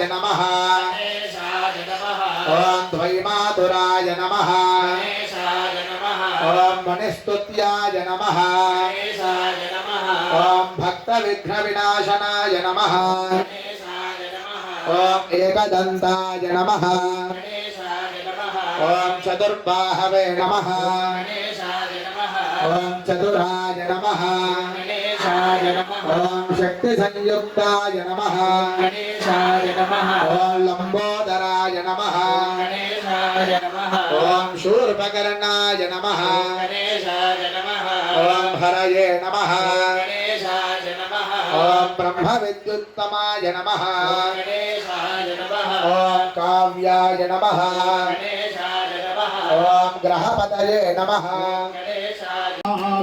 मातुराय नमः ॐ द्वैमातुराय नमः ॐ मणिस्तुत्याय नमः ॐ भक्तविघ्नविनाशनाय नमः ॐ एकदन्ताय नमः ॐ चतुर्बाहवे नमः ॐ चतुराय नमः गणेशाय नमः ॐ शक्ति संयुक्ताय नमः गणेशाय नमः ॐ लम्बोदराय नमः गणेशाय नमः ॐ शूर्पकर्णाय नमः गणेशाय नमः ॐ हरये नमः गणेशाय नमः ॐ ब्रह्मविद्युत्तमाय नमः गणेशाय नमः ॐ काव्याय नमः गणेशाय नमः ॐ ग्रहपतये नमः गणेशाय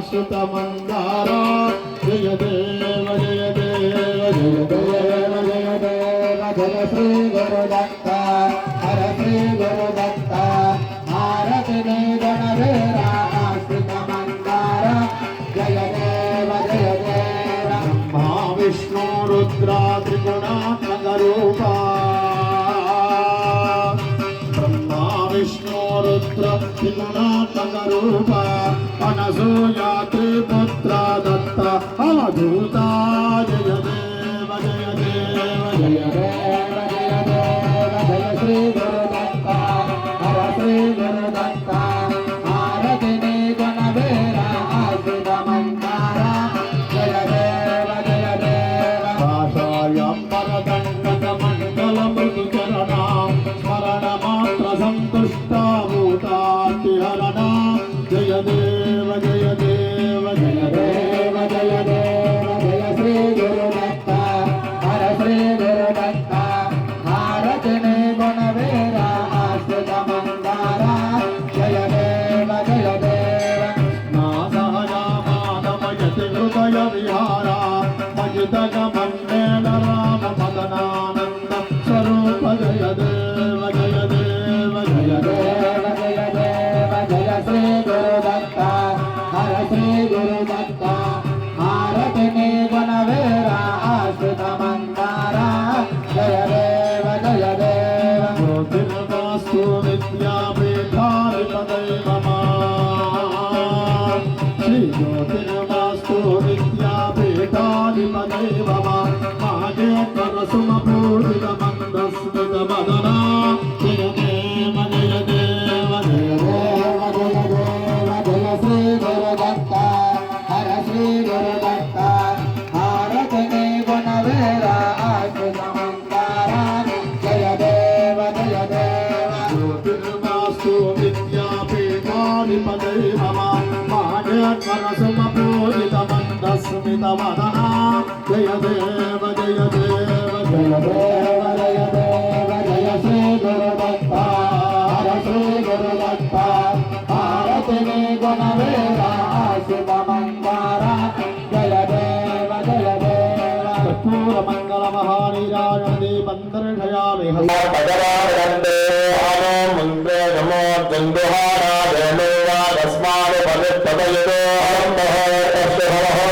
सुतमन्दारा త్రిగుణాత్మకరూపా బ్రహ్మా విష్ణు రుద్ర త్రిగుణాత్మకరూపా మనసో యాత్రి దత్త అవధూతాయ குரு தத்தா ஆர न्दुहारा जनमेवा तस्मात् पदयो अरम्भः तस्य हरः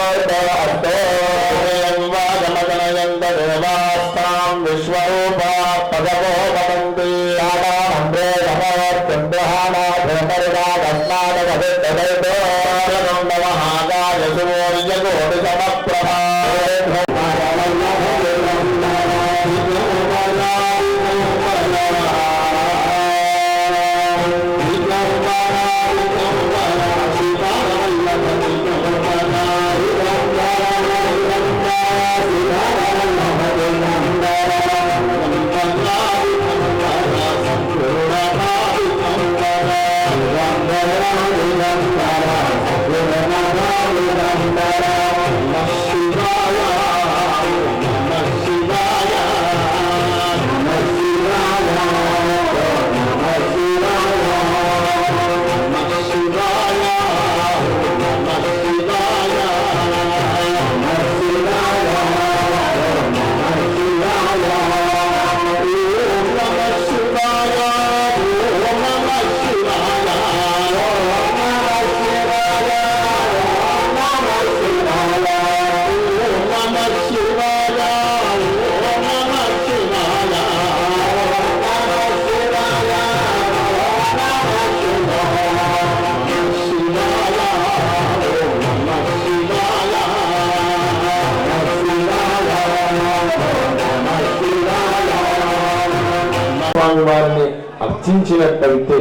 స్వామి వారిని అర్చించినట్టయితే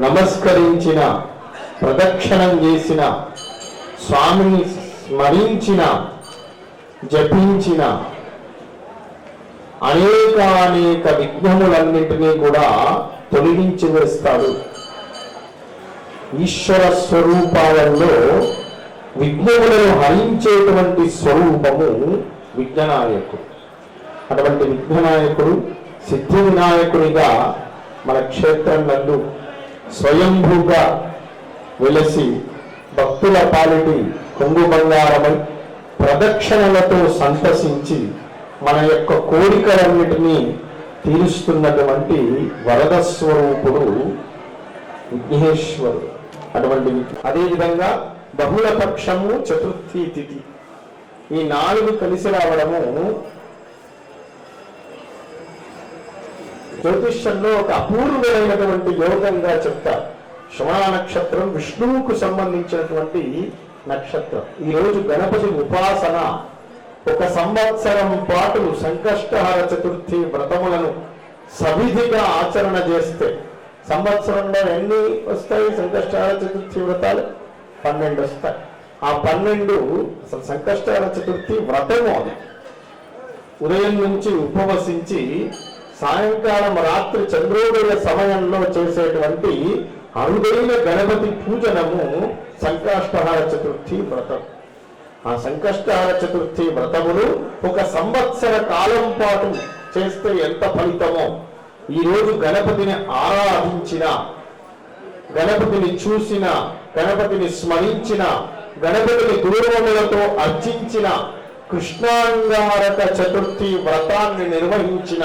నమస్కరించిన ప్రదక్షిణం చేసిన స్వామిని స్మరించిన జపించిన అనేక అనేక విఘ్నములన్నింటినీ కూడా తొలగించి వేస్తాడు ఈశ్వర స్వరూపాలలో విఘ్నములను హరించేటువంటి స్వరూపము విఘ్ననాయకుడు. అటువంటి విఘ్ననాయకుడు సిద్ధి వినాయకుడిగా మన క్షేత్రం నందు స్వయంభూగా వెలసి భక్తుల పాలిటి కొంగు బంగారమై ప్రదక్షిణలతో సంతసించి మన యొక్క కోరికలన్నిటినీ తీరుస్తున్నటువంటి వరద స్వరూపుడు విఘ్నేశ్వరుడు. అటువంటి అదేవిధంగా బహుళ పక్షము చతుర్థి తిథి. ఈ నాలుగు కలిసి రావడము జ్యోతిష్యంలో ఒక అపూర్వమైనటువంటి యోగంగా చెప్తారు. శ్రవణ నక్షత్రం విష్ణువుకు సంబంధించినటువంటి నక్షత్రం. ఈ రోజు గణపతి ఉపాసన. ఒక సంవత్సరం పాటు సంకష్టహర చతుర్థి వ్రతములను సవిధిగా ఆచరణ చేస్తే సంవత్సరంలో ఎన్ని వస్తాయి సంకష్టహార చతుర్థి వ్రతాలు? పన్నెండు వస్తాయి. ఆ పన్నెండు అసలు సంకష్టహర చతుర్థి వ్రతము అది. ఉదయం నుంచి ఉపవసించి సాయంకాలం రాత్రి చంద్రోదయ సమయంలో చేసేటువంటి అరుదైన గణపతి పూజనము సంకష్టహార చతుర్థి వ్రతం. ఆ సంకష్టహార చతుర్థి వ్రతమును ఒక సంవత్సర కాలం పాటు చేస్తే ఎంత ఫలితమో? ఈరోజు గణపతిని ఆరాధించిన గణపతిని చూసిన గణపతిని స్మరించిన గణపతిని దూరములతో అర్చించిన కృష్ణాంగారక చతుర్థి వ్రతాన్ని నిర్వహించిన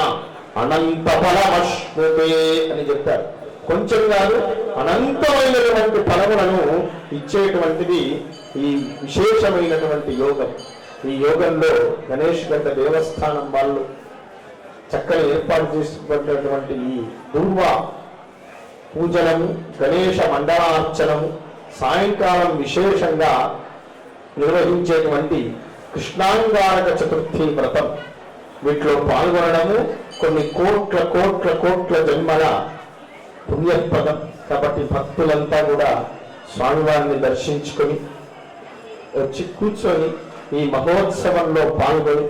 అనంత ఫలమశ్నుతే అని చెప్పారు. కొంచెం కాదు అనంతమైనటువంటి ఫలములను ఇచ్చేటువంటిది ఈ విశేషమైనటువంటి యోగం. ఈ యోగంలో గణేష్ గడ్డ దేవస్థానం వాళ్ళు చక్కని ఏర్పాటు చేసినటువంటి ఈ దుర్వ పూజనము గణేష మండలార్చనము సాయంకాలం విశేషంగా నిర్వహించేటువంటి కృష్ణాంగారక చతుర్థి వ్రతం. వీటిలో పాల్గొనడము కొన్ని కోట్ల కోట్ల కోట్ల జన్మల పుణ్యపదం. కాబట్టి భక్తులంతా కూడా స్వామివారిని దర్శించుకొని వచ్చి కూర్చొని ఈ మహోత్సవంలో పాల్గొని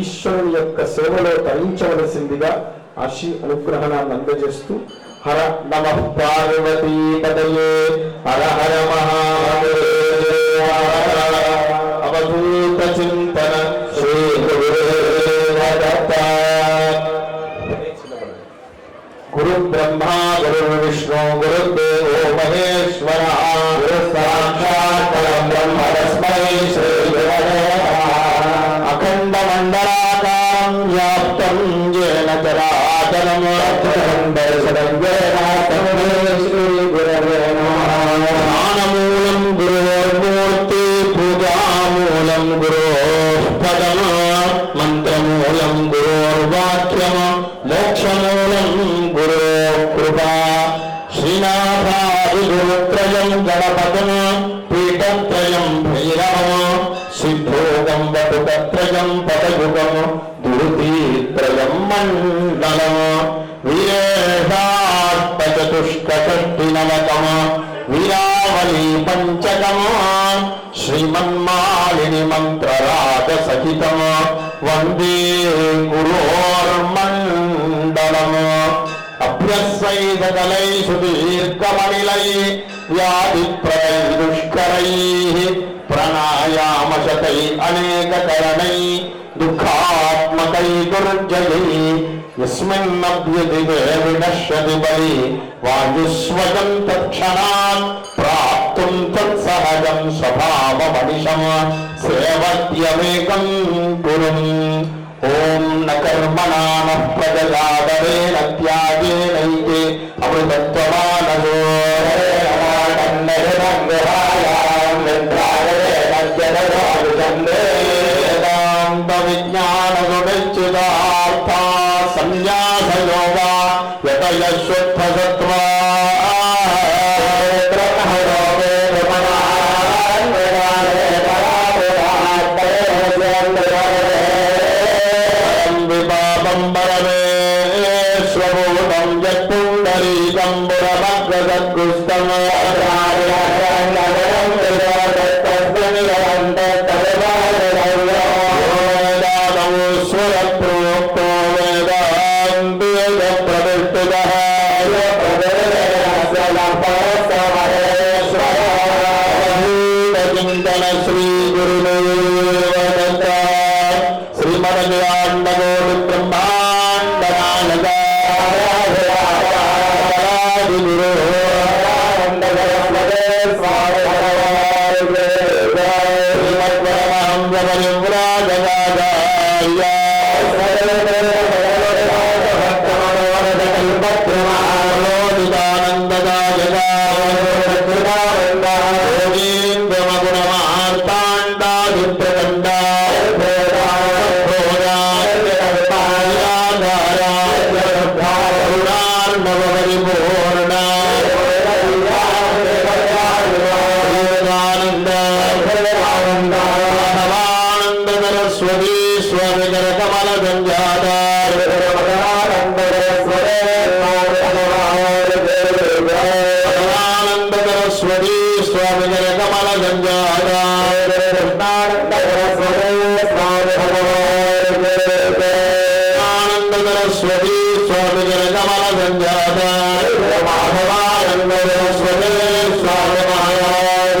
ఈశ్వరుని యొక్క సేవలో తరించవలసిందిగా ఆశి అనుగ్రహణాన్ని అందజేస్తూ హర నమ పార్వతీ పదయే హర హర మహా జ్ఞానమూలం గురోర్మూర్తి పూజామూలం గురోపదమ మంత్రమూలం గురోర్వాక్యం మోక్షమూలం గురో కృపా శ్రీనాథాదిగురుత్రయం గణపతం పీఠత్రయం భైరవమా. సిద్ధోగం వటుకత్రయం పదయుగం దురుతీత్రయం మండలం వీరేషాష్టచతుష్కషష్టినవతమ వీరావళి పంచకమ శ్రీమన్మాలిని మంత్రరాజ సహితమ వందే గురోర్మండలం అభ్యస్వైదలై సుదీర్ఘమణిలై వ్యాధిప్రదై దుష్కరై ప్రణాయామశతై అనేక కరణై దుఃఖాత్మకై దుర్జయై యస్మిన్నభ్యదివే వినశ్యతి బలి వాయుస్వజం తక్షణాత్ ప్రాప్తుం తత్సహజం స్వభావమనిషం సేవత్యమేకం కురుం ఓం న కర్మణా న ప్రజలాదరేణ I said. सर्वयुवराजराजाय గంజాదానందకర స్వరీ స్వామిగర Kamala గంజాదానందకర స్వరీ Swamy Maharaja